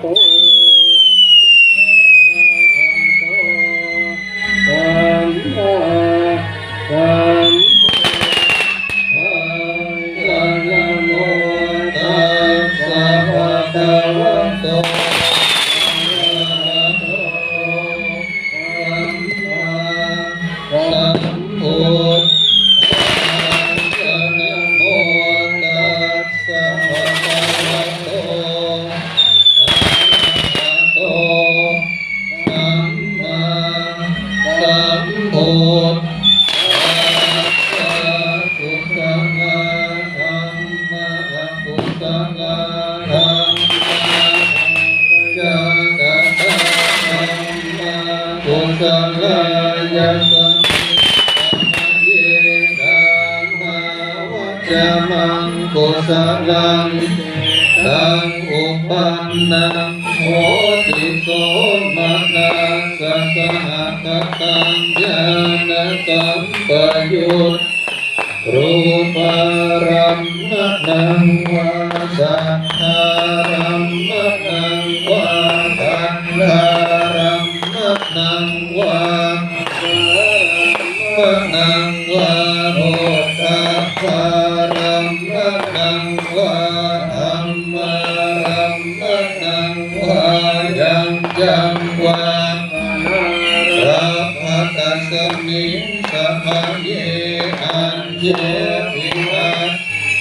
โณสัมปยุตรูปารัมมะนังวาสัทธา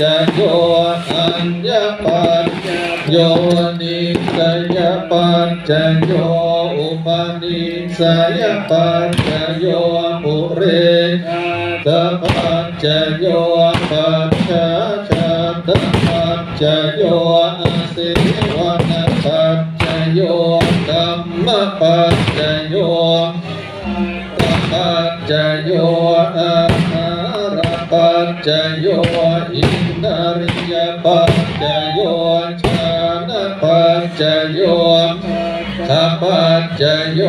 จโยอัญญปัจจโยนิสยปัจจโยอุปนิสัยปัจจโยปุเรตปัจจโยปัจจชาตปัจจโยอาศิวันปัจจโยธัมมปัจจโยปัจจโยอาหารปัจจโย จโยชานะปัจจโยทัพปัจจโย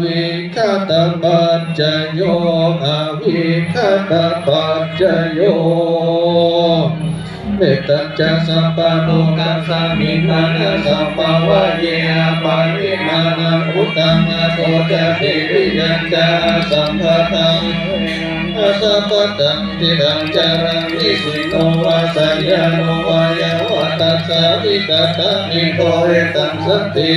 วิคตปัจจโยอวิคตปัจจโยเมตตัญจะสัมปันโนกัสสามินานะสัมปวะเยอะปาริมาณังอุตตังอะโตจะเทวิยัญจะสัมภะทังอ สัพพะตังทิรังจารังนิสิโนวาสยาโนวายาวะตัสสะวิตตะมิโตเรตังสติ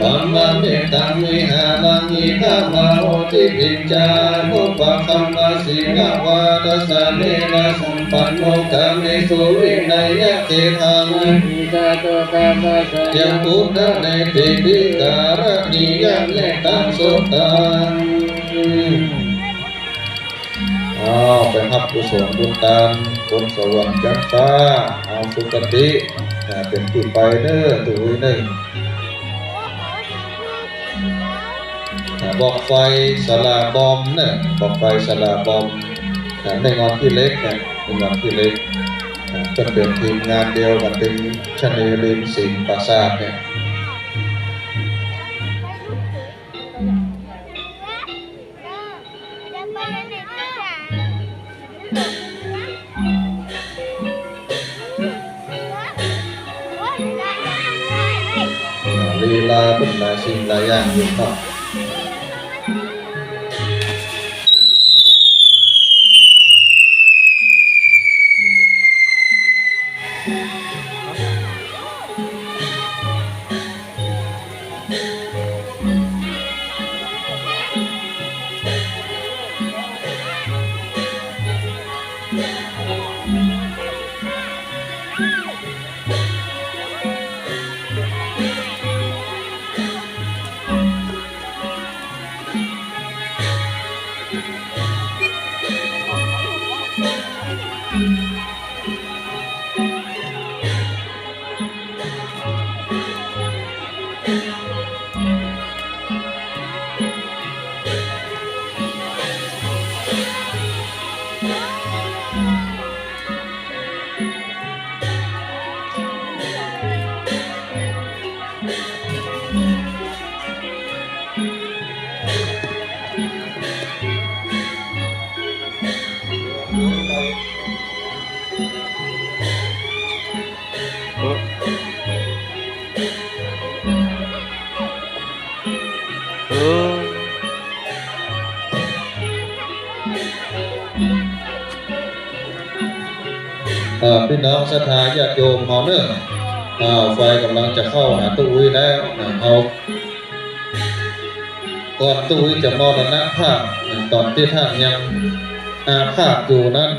ปัมมะเมตังวิหารังอิทัมมาโหติปิจจานุปะคัมมาสิงวาตัสสะเนนะสัมปันโนกามิสุวินัยเตทังยังพุทธะในติปิการะนิยังเลตังสุตัง อ้าไปรับกุศลบุญตามบนสวรรค์จันฟ้าเอาสุคติอ่เป็นที่ไปเด้อตัวหนึ่งบอกไฟสลาบอมเนี่ยบอกไฟสลาบอมอ่ในงอนที่เล็กเนี่ยเป็นงอนที่เล็กอ่าจะเป็นทีมงานเดียวกับเป็นชนีริมสิงปราสาทเนี่ยายเป็นลายชินลายย่างยู่ก็ พี่น้องศรัทธาญาติโยมเฮาเนอะอ่าไฟกำลังจะเข้าหาตู้อุ้ยแล้วนะเอาก่อนตู้อุ้ยจะมรณภาพตอนที่ท่านยังอาภาพอยู่นั้น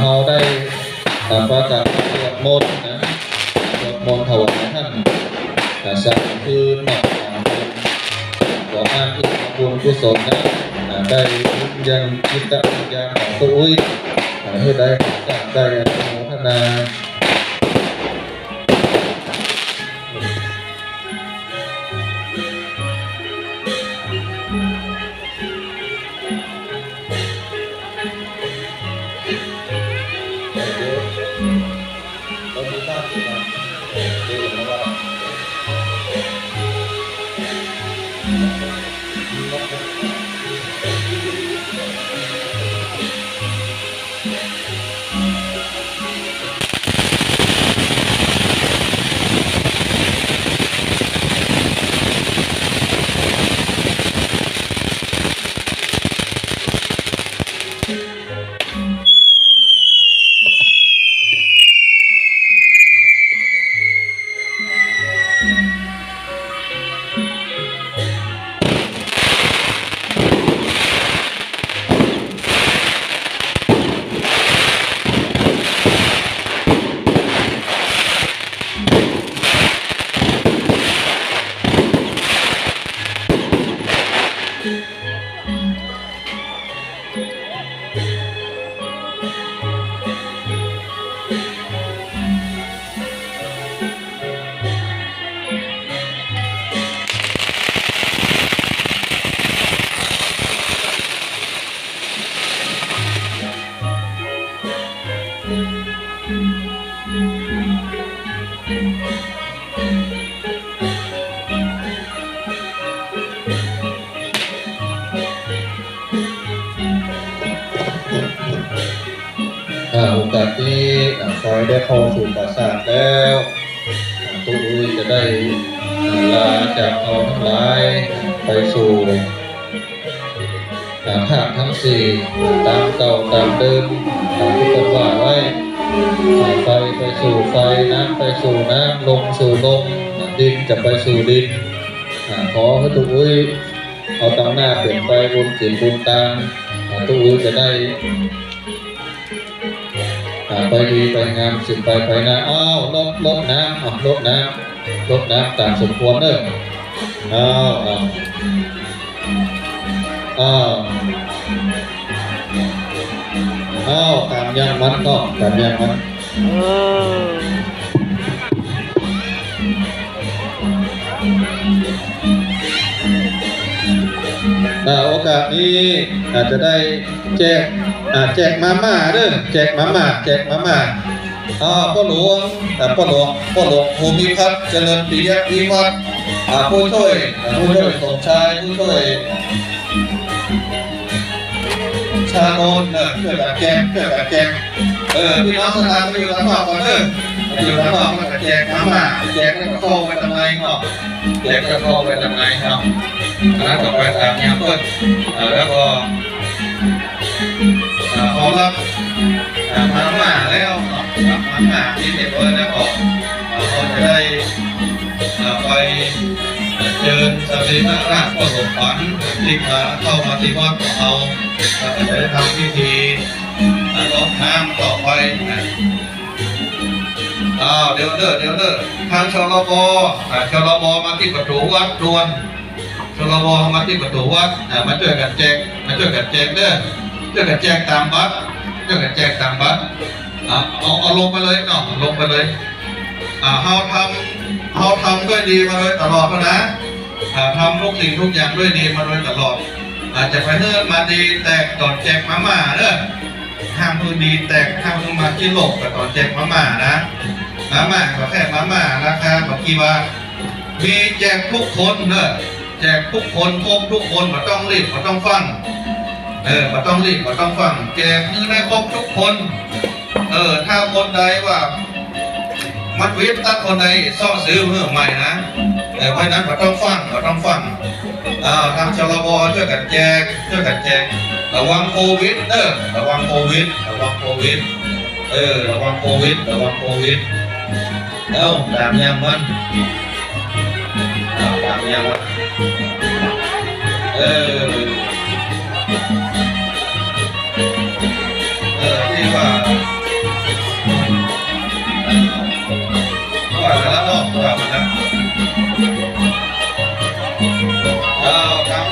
เฮาได้ประกาศสวดมนต์นะสวดมนต์ถวายท่านอ่าสักคืนหนักสามคืนขออ้างอิงบุญกุศลนะได้ยังจิตวิญญาณของตู้อุ้ย ขอให้ได้สร้างไอยได้เข้าสู่ปราสาทแล้วอ่าตู้อุ้ยจะได้ลาจากเอาทั้งหลายไปสู่อ่าภาคทั้งสี่ตามเก่าตามเดิมตามที่เป็นว่าไว้ไฟไปสู่ไฟน้ำไปสู่น้ำลมสู่ลมดินจะไปสู่ดินขอให้ตู้อุ้ยเอาตั้งหน้าเปลี่ยนไปบุญจิตบุญตามอ่าตู้อุ้ยจะได้ ไปดีไปงามสิไปไปนะอ้าวลดลดน้ำอะลดน้ำลดน้ำตามสมควรเด้ออ้าวอ้าวอ้าวอ้าวตามยังมันก็ตามยังมันอ่าโอกาสนี้อาจจะได้แจก อ่าแจกมาม่าเด้อแจกมาม่าแจกมาม่าอ่าพ่อหลวงอ่าพ่อหลวงพ่อหลวงภูมิพัฒน์เจริญปิยะวิวัฒน์อ่าผู้ช่วยอ่าผู้ช่วยสมชายผู้ช่วยชาโนนเออช่วยกันแจกช่วยกันแจกเออพี่น้องสถานไปอยู่ข้างนอกก่อนเด้ออยู่ข้างนอกมันก็แจกมาม่าแจกแล้วก็เข้าไปทำไมเนาะแจกแล้วก็เข้าไปทำไมเนาะแล้วต่อไปตามยามเปิดเอ่อแล้วก็ เอ่อพอรับเอ่อมาม่าแล้วเนาะรับมาม่าที่เด็กเปิดแล้วก็เอ่อเขาจะได้ไปเชิญสรีระร่างประสบฝันที่มาเข้ามาที่วัดของเราเราจะได้ทำพิธีเอ่อรดน้ำต่อไปนะอ้าวเดี๋ยวเด้อเดี๋ยวเด้อทางชลบอ่าชลบมาที่ประตูวัดดวนชลบมาที่ประตูวัดมาช่วยกันแจกมาช่วยกันแจกเด้อ ช่วยกันแจกตามบัตรช่วยกันแจกตามบัตรอ่าเอาเอาลงไปเลยเนาะลงไปเลยอ่าเฮาทำเฮาทำด้วยดีมาเลยตลอดแล้วนะอ่าทำทุกสิ่งทุกอย่างด้วยดีมาโดยตลอด อาจจะไปเนิ่นมาดีแตกตอนแจกมาม่าเด้อห้ามมือดีแตกห้ามมือมาที่โลกแต่ตอนแจกมาม่านะมาม่าก็แค่มาม่าราคาบางกี่บาทมีแจกทุกคนเนอะแจกทุกคนครบทุกคนมาต้องรีบมาต้องฟัง เออมาต้องรีบมาต้องฟังแจกมือได้ครบทุกคน เออ ถ้าคนใดว่า มันวิบตัดคนใดซ่อซื้อเมื่อใหม่นะแต่เพราะนั้นมาต้องฟังมาต้องฟังอ่าทางชลบช่วยกันแจกช่วยกันแจกระวังโควิดเนอระวังโควิดระวังโควิดเออระวังโควิดระวังโควิดเอ้าตามยังมันตามยังมันเออ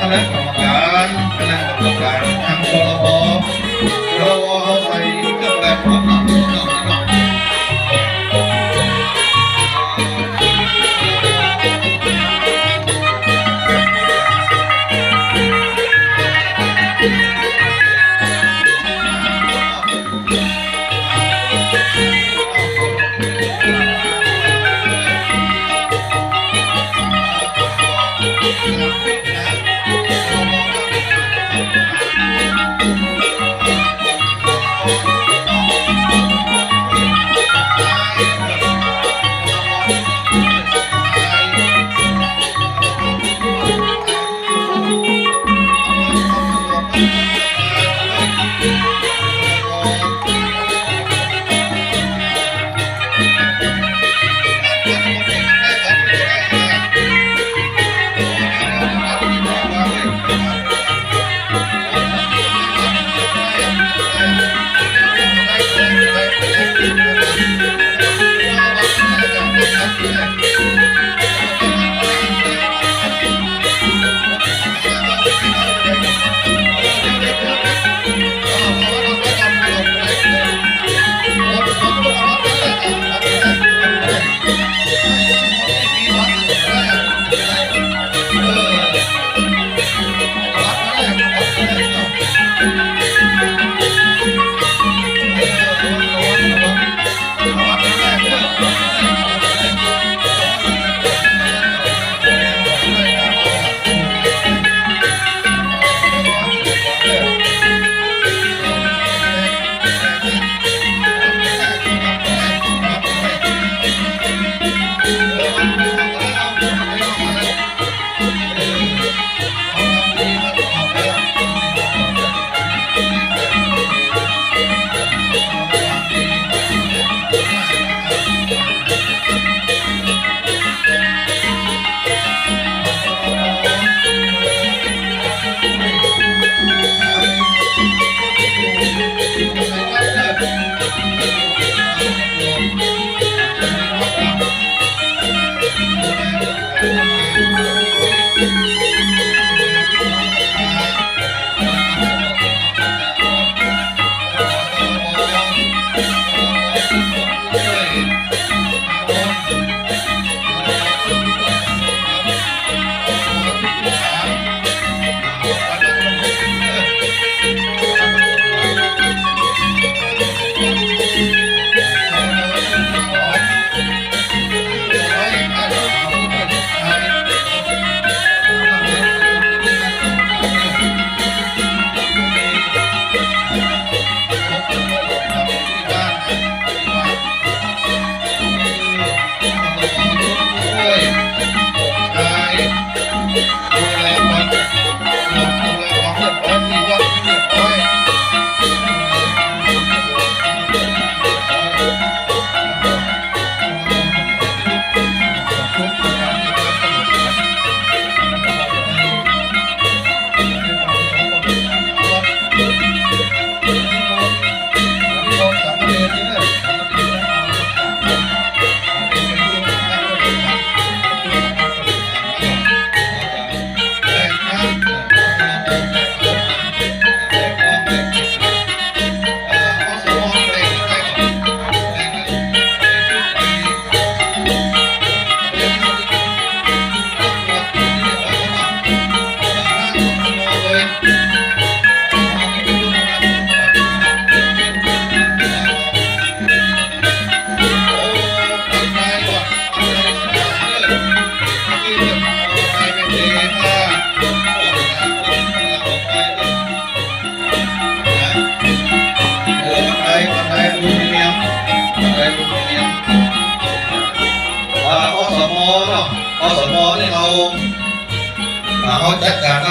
ตามคณ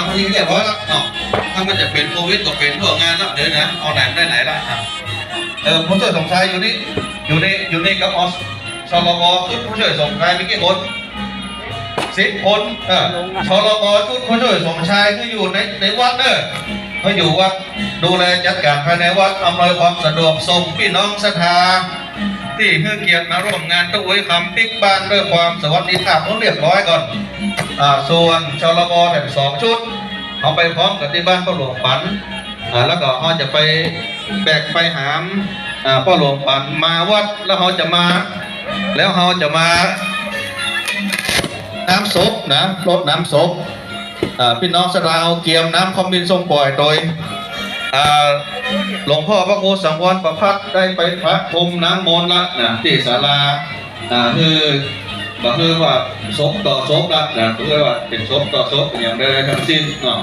ำที่เรียบร้อยแล้วเนาะถ้ามันจะเป็นโควิดก็เป็นพวกงานแล้วเดี๋ยวนะเอาไหนได้ไหนละอะเออผู้ช่วยสมชายอยู่นี่อยู่ในอยู่ในกับออสชลบชุดผู้ช่วยสมชายมีกี่คนสิบคนเออชลบชุดผู้ช่วยสมชายคืออยู่ในในวัดเนอะเขาอยู่วัดดูแลจัดการภายในวัดอำนวยความสะดวกส่งพี่น้องศรัทธาที่เพื่อเกียรติมาร่วมงานตะอุ้ยคำปิ๊กบ้านด้วยความสวัสดิภาพต้องเรียบร้อยก่อน อ่า ส่วนชลบแถมสองชุด เขาไปพร้อมกับที่บ้านพ่อหลวงปันแล้วก็เขาจะไปแบกไปหามพ่อหลวงปันมาวัดแล้วเขาจะมา แล้วเขาจะมา น้ำศพนะรดน้ำศพพี่น้องสลาเอาเกียมน้ำคอมบินทรงปล่อยโดยหลวงพ่อพระครูสังวรประพัฒน์ได้ไปพระพรมน้ำมนต์ละนะที่ศาลาอ่าคือ ก็คือว่าสมต่อศพละนะคือว่าเป็นสมต่อสมอย่างใดทั้งสิ้นเนาะ